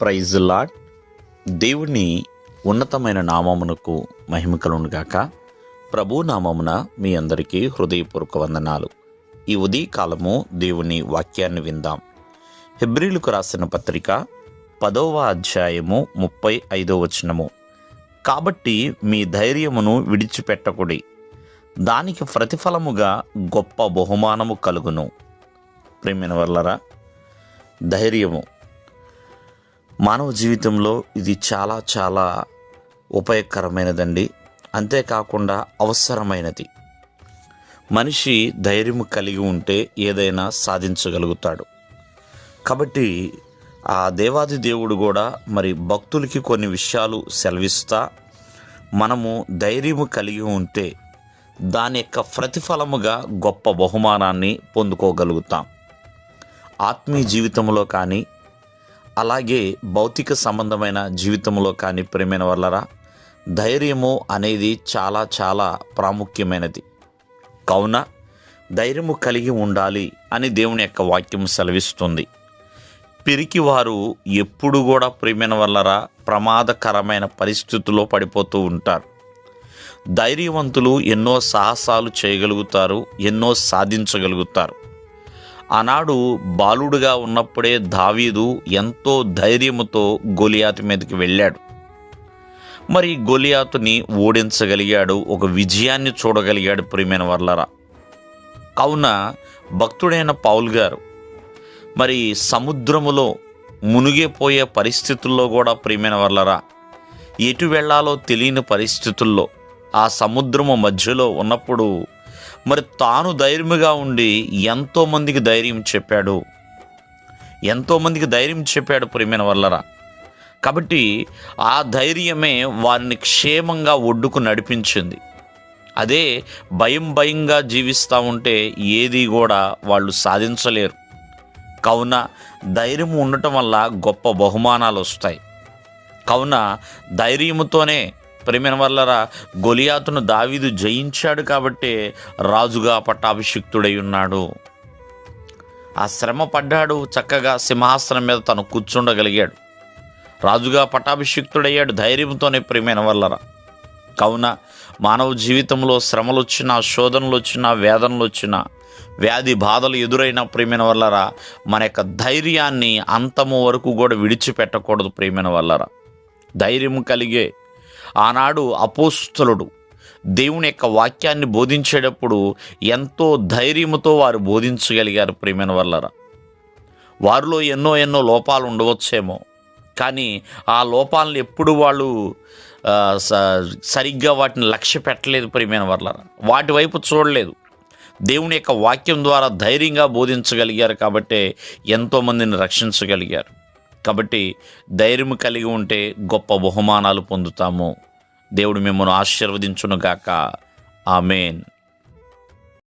Praise lord దేవుని ఉన్నతమైన నామమునకు మహిమ కలుగునుగాక ప్రభు నామమున మీ అందరికీ హృదయపూర్వక వందనాలు. ఈ ఉదయకాలము దేవుని వాక్యాన్ని విందాం. హెబ్రిలకు రాసిన పత్రిక పదవ అధ్యాయము ముప్పై ఐదో వచనము. కాబట్టి మీ ధైర్యమును విడిచిపెట్టకుడి. దానికి ప్రతిఫలముగా గొప్ప బహుమానము కలుగును. ప్రేమిన వల్లరా ధైర్యము మానవ జీవితంలో ఇది చాలా చాలా ఉపయోగకరమైనదండి. అంతేకాకుండా అవసరమైనది. మనిషి ధైర్యం కలిగి ఉంటే ఏదైనా సాధించగలుగుతాడు. కాబట్టి ఆ దేవాది దేవుడు కూడా మరి భక్తులకి కొన్ని విషయాలు సెలవిస్తా మనము ధైర్యము కలిగి ఉంటే దాని యొక్క ప్రతిఫలముగా గొప్ప బహుమానాన్ని పొందుకోగలుగుతాం. ఆత్మీయ జీవితంలో కానీ అలాగే భౌతిక సంబంధమైన జీవితంలో కానీ ప్రేమైన వల్లరా ధైర్యము అనేది చాలా చాలా ప్రాముఖ్యమైనది. కావున ధైర్యము కలిగి ఉండాలి అని దేవుని యొక్క వాక్యం సెలవిస్తుంది. పిరికి వారు ఎప్పుడు కూడా ప్రేమైన వల్లరా ప్రమాదకరమైన పరిస్థితుల్లో పడిపోతూ ఉంటారు. ధైర్యవంతులు ఎన్నో సాహసాలు చేయగలుగుతారు ఎన్నో సాధించగలుగుతారు. ఆనాడు బాలుడుగా ఉన్నప్పుడే దావీదు ఎంతో ధైర్యముతో గొలియాతు మీదకి వెళ్ళాడు. మరి గొలియాతుని ఓడించగలిగాడు ఒక విజయాన్ని చూడగలిగాడు ప్రియమైన వర్లరా. కావున భక్తుడైన పౌల్ గారు మరి సముద్రములో మునిగిపోయే పరిస్థితుల్లో కూడా ప్రియమైన వర్లరా ఎటు వెళ్ళాలో తెలియని పరిస్థితుల్లో ఆ సముద్రము మధ్యలో ఉన్నప్పుడు మరి తాను ధైర్యముగా ఉండి ఎంతోమందికి ధైర్యం చెప్పాడు. ఎంతోమందికి ధైర్యం చెప్పాడు ప్రియమైన వల్లరా. కాబట్టి ఆ ధైర్యమే వారిని క్షేమంగా ఒడ్డుకు నడిపించింది. అదే భయం భయంగా జీవిస్తూ ఉంటే ఏది కూడా వాళ్ళు సాధించలేరు. కావున ధైర్యం ఉండటం వల్ల గొప్ప బహుమానాలు వస్తాయి. కావున ధైర్యముతోనే ప్రేమైన వల్లరా గొలియాతును దావీదు జయించాడు కాబట్టే రాజుగా పట్టాభిషిక్తుడై ఉన్నాడు ఆ శ్రమ పడ్డాడు చక్కగా సింహాసనం మీద తను కూర్చుండగలిగాడు. రాజుగా పట్టాభిషిక్తుడయ్యాడు ధైర్యంతోనే ప్రేమైన వల్లరా కావున మానవ జీవితంలో శ్రమలు వచ్చినా శోధనలు వచ్చినా వేదనలు వచ్చినా వ్యాధి బాధలు ఎదురైన ప్రేమైన వల్లరా మన యొక్క ధైర్యాన్ని అంతము వరకు కూడా విడిచిపెట్టకూడదు ప్రేమైన వల్లరా ధైర్యం కలిగే ఆనాడు అపోస్తులుడు దేవుని యొక్క వాక్యాన్ని బోధించేటప్పుడు ఎంతో ధైర్యముతో వారు బోధించగలిగారు ప్రేమైన వల్లరా వారిలో ఎన్నో ఎన్నో లోపాలు ఉండవచ్చేమో కానీ ఆ లోపాలను ఎప్పుడు వాళ్ళు స- సరిగ్గా వాటిని లక్ష్య పెట్టలేదు ప్రియమైన వర్లరా. వాటి వైపు చూడలేదు. దేవుని యొక్క వాక్యం ద్వారా ధైర్యంగా బోధించగలిగారు కాబట్టే ఎంతోమందిని రక్షించగలిగారు. కాబట్టి ధైర్యం కలిగి ఉంటే గొప్ప బహుమానాలు పొందుతాము. దేవుడు మిమ్మల్ని ఆశీర్వదించునుగాక. ఆమెన్.